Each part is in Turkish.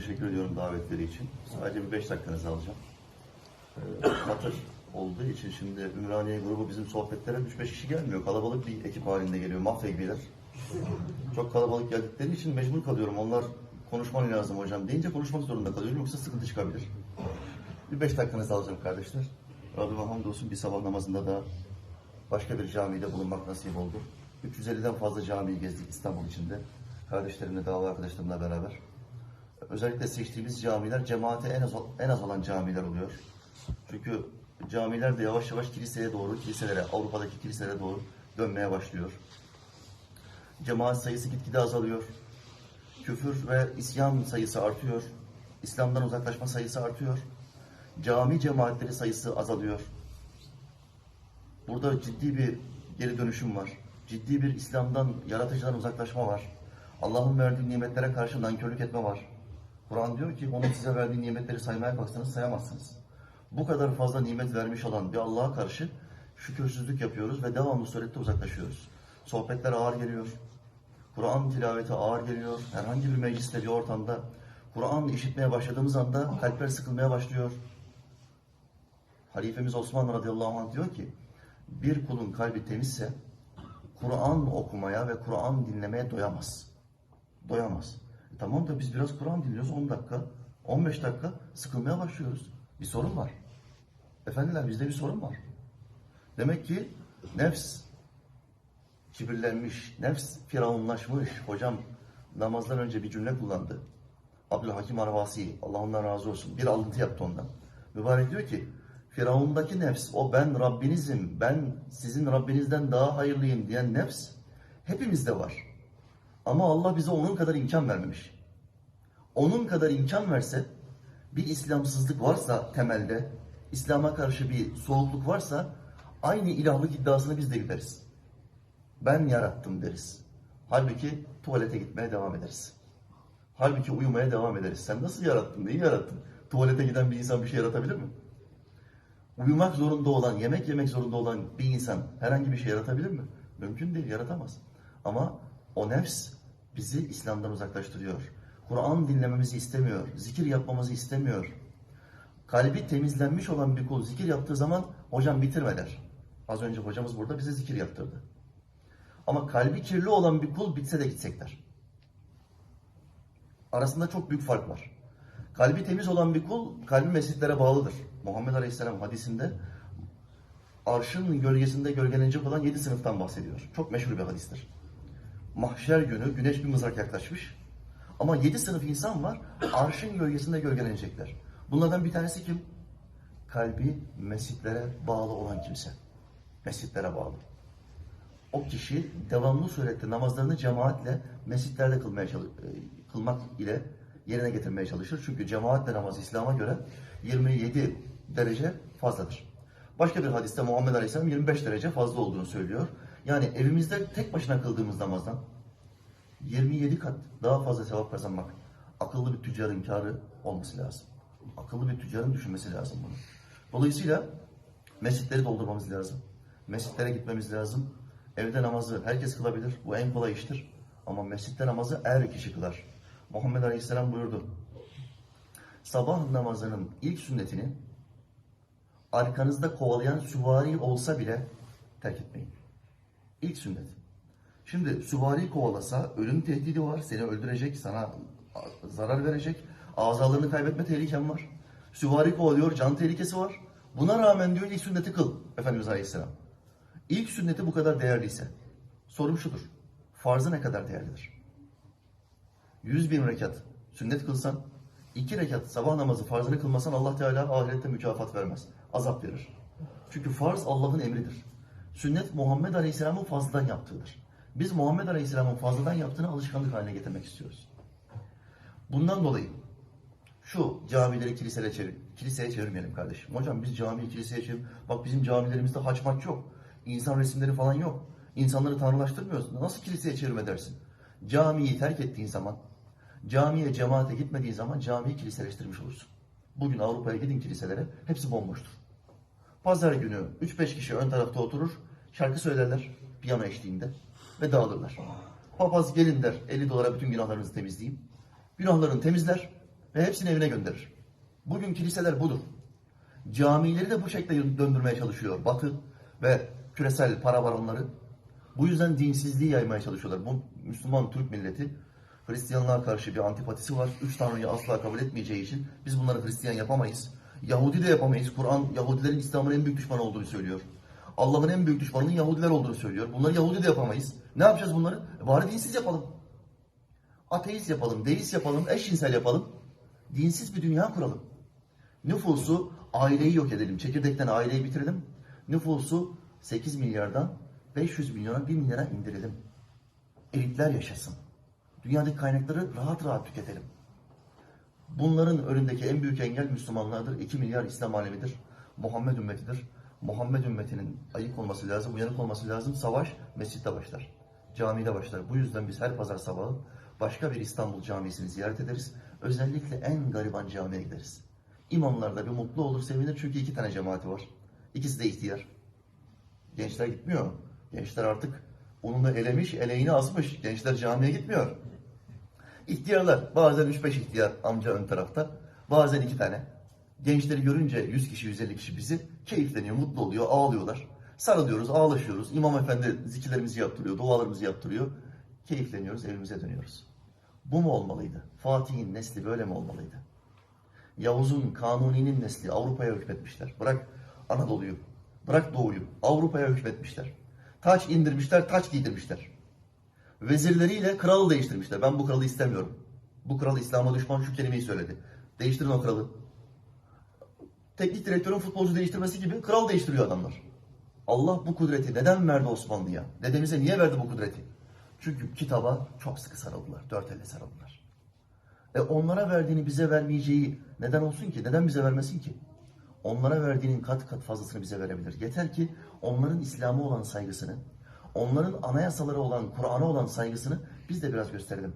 teşekkür ediyorum davetleri için. Sadece bir beş dakikanızı alacağım. Ee, Katır olduğu için şimdi Ümraniye grubu bizim sohbetlere 3-5 kişi gelmiyor. Kalabalık bir ekip halinde geliyor. Mafya gibiler. Çok kalabalık geldikleri için mecbur kalıyorum. Onlar konuşman lazım hocam deyince konuşmak zorunda kalıyorum. Yoksa sıkıntı çıkabilir. Bir beş dakikanızı alacağım kardeşler. Rabbime hamdolsun bir sabah namazında da başka bir camide bulunmak nasip oldu. 350'den fazla camiyi gezdik İstanbul içinde. Kardeşlerimle, dava arkadaşlarımla beraber. Özellikle seçtiğimiz camiler cemaate en az, en az olan camiler oluyor. Çünkü camiler de yavaş yavaş kiliseye doğru, kiliselere, Avrupa'daki kiliselere doğru dönmeye başlıyor. Cemaat sayısı gitgide azalıyor. Küfür ve isyan sayısı artıyor. İslam'dan uzaklaşma sayısı artıyor. Cami cemaatleri sayısı azalıyor. Burada ciddi bir geri dönüşüm var. Ciddi bir İslam'dan, yaratıcıdan uzaklaşma var. Allah'ın verdiği nimetlere karşı nankörlük etme var. Kur'an diyor ki onun size verdiği nimetleri saymaya kalksanız sayamazsınız. Bu kadar fazla nimet vermiş olan bir Allah'a karşı şükürsüzlük yapıyoruz ve devamlı surette uzaklaşıyoruz. Sohbetler ağır geliyor. Kur'an tilaveti ağır geliyor. Herhangi bir mecliste bir ortamda Kur'an işitmeye başladığımız anda kalpler sıkılmaya başlıyor. Halifemiz Osman radıyallahu anh diyor ki bir kulun kalbi temizse Kur'an okumaya ve Kur'an dinlemeye doyamaz. Doyamaz. Tamam da biz biraz Kur'an dinliyoruz 10 dakika, 15 dakika sıkılmaya başlıyoruz. Bir sorun var. Efendiler bizde bir sorun var. Demek ki nefs kibirlenmiş, nefs firavunlaşmış. Hocam namazdan önce bir cümle kullandı. Abdülhakim Arvasi, Allah ondan razı olsun. Bir alıntı yaptı ondan. Mübarek diyor ki, Firavundaki nefs, o ben Rabbinizim, ben sizin Rabbinizden daha hayırlıyım diyen nefs hepimizde var. Ama Allah bize onun kadar imkan vermemiş. Onun kadar imkan verse, bir İslamsızlık varsa temelde, İslam'a karşı bir soğukluk varsa, aynı ilahlık iddiasını biz de gideriz. Ben yarattım deriz. Halbuki tuvalete gitmeye devam ederiz. Halbuki uyumaya devam ederiz. Sen nasıl yarattın, neyi yarattın? Tuvalete giden bir insan bir şey yaratabilir mi? Uyumak zorunda olan, yemek yemek zorunda olan bir insan herhangi bir şey yaratabilir mi? Mümkün değil, yaratamaz. Ama o nefs bizi İslam'dan uzaklaştırıyor. Kur'an dinlememizi istemiyor, zikir yapmamızı istemiyor. Kalbi temizlenmiş olan bir kul zikir yaptığı zaman hocam bitirme der. Az önce hocamız burada bize zikir yaptırdı. Ama kalbi kirli olan bir kul bitse de gitsek der. Arasında çok büyük fark var. Kalbi temiz olan bir kul kalbi mescitlere bağlıdır. Muhammed Aleyhisselam hadisinde arşın gölgesinde gölgelenecek olan yedi sınıftan bahsediyor. Çok meşhur bir hadistir. Mahşer günü güneş bir mızrak yaklaşmış. Ama yedi sınıf insan var arşın gölgesinde gölgelenecekler. Bunlardan bir tanesi kim? Kalbi mescitlere bağlı olan kimse. Mescitlere bağlı. O kişi devamlı surette namazlarını cemaatle mescitlerde kılmaya e, kılmak ile yerine getirmeye çalışır. Çünkü cemaatle namaz İslam'a göre 27 derece fazladır. Başka bir hadiste Muhammed Aleyhisselam 25 derece fazla olduğunu söylüyor. Yani evimizde tek başına kıldığımız namazdan 27 kat daha fazla sevap kazanmak akıllı bir tüccarın kârı olması lazım. Akıllı bir tüccarın düşünmesi lazım bunu. Dolayısıyla mescitleri doldurmamız lazım. Mescitlere gitmemiz lazım. Evde namazı herkes kılabilir. Bu en kolay iştir. Ama mescitte namazı er kişi kılar. Muhammed Aleyhisselam buyurdu. Sabah namazının ilk sünnetini arkanızda kovalayan süvari olsa bile terk etmeyin. İlk sünnet. Şimdi süvari kovalasa ölüm tehdidi var. Seni öldürecek, sana zarar verecek. Azalarını kaybetme tehliken var. Süvari kovalıyor, can tehlikesi var. Buna rağmen diyor ilk sünneti kıl. Efendimiz Aleyhisselam. İlk sünneti bu kadar değerliyse. Sorum şudur. Farzı ne kadar değerlidir? 100 bin rekat sünnet kılsan, iki rekat sabah namazı farzını kılmasan Allah Teala ahirette mükafat vermez. Azap verir. Çünkü farz Allah'ın emridir. Sünnet Muhammed Aleyhisselam'ın fazladan yaptığıdır. Biz Muhammed Aleyhisselam'ın fazladan yaptığını alışkanlık haline getirmek istiyoruz. Bundan dolayı şu camileri kiliseye, çevir, kiliseye çevirmeyelim kardeşim. Hocam biz camiyi kiliseye çevir. Bak bizim camilerimizde haç yok. İnsan resimleri falan yok. İnsanları tanrılaştırmıyoruz. Nasıl kiliseye çevirme dersin? Camiyi terk ettiğin zaman, camiye, cemaate gitmediğin zaman camiyi kiliseleştirmiş olursun. Bugün Avrupa'ya gidin kiliselere, hepsi bomboştur. Pazar günü 3-5 kişi ön tarafta oturur, şarkı söylerler piyano eşliğinde ve dağılırlar. Papaz gelin der 50 dolara bütün günahlarınızı temizleyeyim. Günahlarını temizler, ve hepsini evine gönderir. Bugün kiliseler budur. Camileri de bu şekilde döndürmeye çalışıyor Batı ve küresel para baronları. Bu yüzden dinsizliği yaymaya çalışıyorlar. Bu Müslüman Türk milleti Hristiyanlığa karşı bir antipatisi var. Üç Tanrı'yı asla kabul etmeyeceği için biz bunları Hristiyan yapamayız. Yahudi de yapamayız. Kur'an Yahudilerin İslam'ın en büyük düşmanı olduğunu söylüyor. Allah'ın en büyük düşmanının Yahudiler olduğunu söylüyor. Bunları Yahudi de yapamayız. Ne yapacağız bunları? E bari dinsiz yapalım. Ateist yapalım, deist yapalım, eşcinsel yapalım. Dinsiz bir dünya kuralım. Nüfusu, aileyi yok edelim. Çekirdekten aileyi bitirelim. Nüfusu 8 milyardan 500 milyona 1 milyara indirelim. Elitler yaşasın. Dünyadaki kaynakları rahat rahat tüketelim. Bunların önündeki en büyük engel Müslümanlardır. 2 milyar İslam alemidir. Muhammed ümmetidir. Muhammed ümmetinin ayık olması lazım, uyanık olması lazım. Savaş mescitte başlar. Camide başlar. Bu yüzden biz her pazar sabahı başka bir İstanbul camisini ziyaret ederiz. Özellikle en gariban camiye gideriz. İmamlar da bir mutlu olur, sevinir çünkü iki tane cemaati var. İkisi de ihtiyar. Gençler gitmiyor. Gençler artık onunla elemiş, eleğini asmış. Gençler camiye gitmiyor. İhtiyarlar, bazen 3-5 ihtiyar amca ön tarafta, bazen iki tane. Gençleri görünce 100 kişi, 150 kişi bizi keyifleniyor, mutlu oluyor, ağlıyorlar. Sarılıyoruz, ağlaşıyoruz. İmam efendi zikirlerimizi yaptırıyor, dualarımızı yaptırıyor. Keyifleniyoruz, evimize dönüyoruz. Bu mu olmalıydı? Fatih'in nesli böyle mi olmalıydı? Yavuz'un, Kanuni'nin nesli Avrupa'ya hükmetmişler. Bırak Anadolu'yu, bırak Doğu'yu, Avrupa'ya hükmetmişler. Taç indirmişler, taç giydirmişler. Vezirleriyle kralı değiştirmişler. Ben bu kralı istemiyorum. Bu kral İslam'a düşman şu kelimeyi söyledi. Değiştirin o kralı. Teknik direktörün futbolcu değiştirmesi gibi kral değiştiriyor adamlar. Allah bu kudreti neden verdi Osmanlı'ya? Dedemize niye verdi bu kudreti? Çünkü kitaba çok sıkı sarıldılar. Dört elle sarıldılar. E onlara verdiğini bize vermeyeceği neden olsun ki? Neden bize vermesin ki? Onlara verdiğinin kat kat fazlasını bize verebilir. Yeter ki onların İslam'a olan saygısını, onların anayasalara olan, Kur'an'a olan saygısını biz de biraz gösterelim.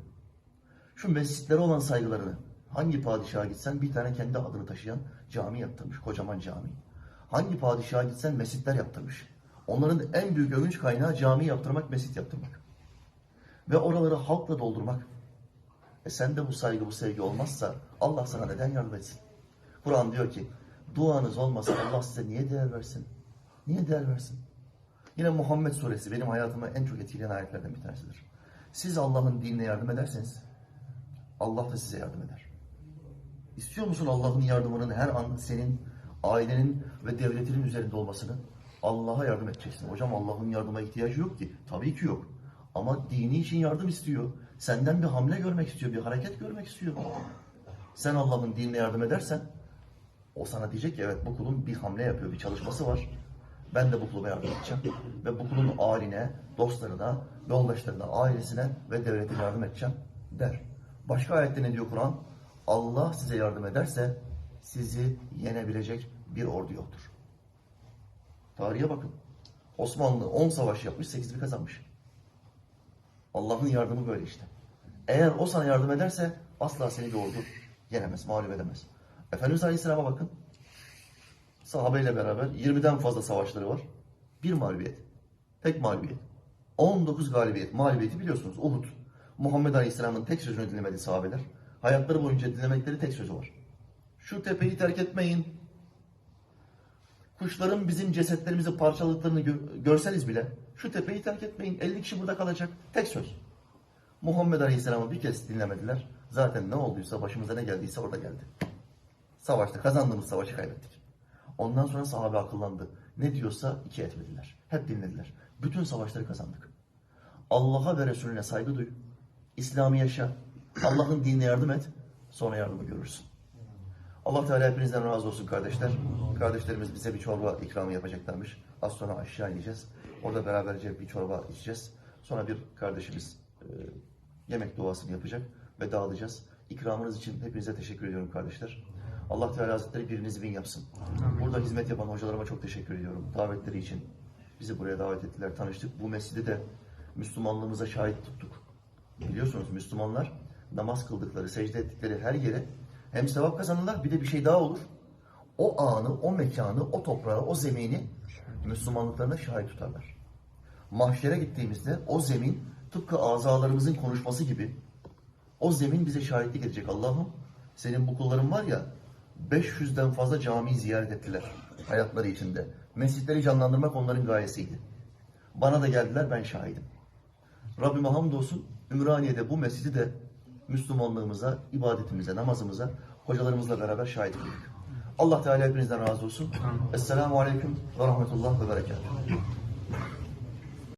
Şu mescitlere olan saygılarını, hangi padişaha gitsen bir tane kendi adını taşıyan cami yaptırmış, kocaman cami. Hangi padişaha gitsen mescitler yaptırmış. Onların en büyük övünç kaynağı cami yaptırmak, mescit yaptırmak. Ve oraları halkla doldurmak. E sende bu saygı, bu sevgi olmazsa Allah sana neden yardım etsin? Kur'an diyor ki, duanız olmasa Allah size niye değer versin? Niye değer versin? Yine Muhammed suresi benim hayatımı en çok etkileyen ayetlerden bir tanesidir. Siz Allah'ın dinine yardım ederseniz Allah da size yardım eder. İstiyor musun Allah'ın yardımının her an senin, ailenin ve devletinin üzerinde olmasını? Allah'a yardım edeceksin. Hocam Allah'ın yardıma ihtiyacı yok ki. Tabii ki yok. Ama dini için yardım istiyor. Senden bir hamle görmek istiyor, bir hareket görmek istiyor. Sen Allah'ın dinine yardım edersen o sana diyecek ki evet bu kulun bir hamle yapıyor, bir çalışması var. Ben de bu kuluma yardım edeceğim. Ve bu kulun aline, dostlarına, yoldaşlarına, ailesine ve devletine yardım edeceğim der. Başka ayette ne diyor Kur'an? Allah size yardım ederse sizi yenebilecek bir ordu yoktur. Tarihe bakın. Osmanlı 10 savaş yapmış, 8'ini kazanmış. Allah'ın yardımı böyle işte. Eğer o sana yardım ederse asla seni bir ordu yenemez, mağlup edemez. Efendimiz Aleyhisselam'a bakın. Sahabeyle beraber 20'den fazla savaşları var. Bir mağlubiyet. Tek mağlubiyet. 19 galibiyet. Mağlubiyeti biliyorsunuz. Uhud. Muhammed Aleyhisselam'ın tek sözünü dinlemedi sahabeler. Hayatları boyunca dinlemekleri tek sözü var. Şu tepeyi terk etmeyin. Kuşların bizim cesetlerimizi parçaladıklarını gö- görseniz bile şu tepeyi terk etmeyin. 50 kişi burada kalacak. Tek söz. Muhammed Aleyhisselam'ı bir kez dinlemediler. Zaten ne olduysa başımıza ne geldiyse orada geldi. Savaşta kazandığımız savaşı kaybettik. Ondan sonra sahabe akıllandı. Ne diyorsa iki etmediler. Hep dinlediler. Bütün savaşları kazandık. Allah'a ve Resulüne saygı duy. İslam'ı yaşa. Allah'ın dinine yardım et. Sonra yardımı görürsün. Allah Teala hepinizden razı olsun kardeşler. Kardeşlerimiz bize bir çorba ikramı yapacaklarmış. Az sonra aşağı ineceğiz. Orada beraberce bir çorba içeceğiz. Sonra bir kardeşimiz e, yemek duasını yapacak ve dağılacağız. İkramınız için hepinize teşekkür ediyorum kardeşler. Allah Teala Hazretleri birinizi bin yapsın. Burada hizmet yapan hocalarıma çok teşekkür ediyorum. Davetleri için bizi buraya davet ettiler, tanıştık. Bu mescidi de Müslümanlığımıza şahit tuttuk. Biliyorsunuz Müslümanlar namaz kıldıkları, secde ettikleri her yere hem sevap kazanırlar bir de bir şey daha olur. O anı, o mekanı, o toprağı, o zemini Müslümanlıklarına şahit tutarlar. Mahşere gittiğimizde o zemin tıpkı azalarımızın konuşması gibi o zemin bize şahitlik edecek. Allah'ım Senin bu kulların var ya 500'den fazla camiyi ziyaret ettiler hayatları içinde. Mescitleri canlandırmak onların gayesiydi. Bana da geldiler ben şahidim. Rabbime hamdolsun Ümraniye'de bu mescidi de Müslümanlığımıza, ibadetimize, namazımıza hocalarımızla beraber şahit kıldık. Allah Teala hepinizden razı olsun. Esselamu Aleyküm ve Rahmetullah ve Berekatuhu.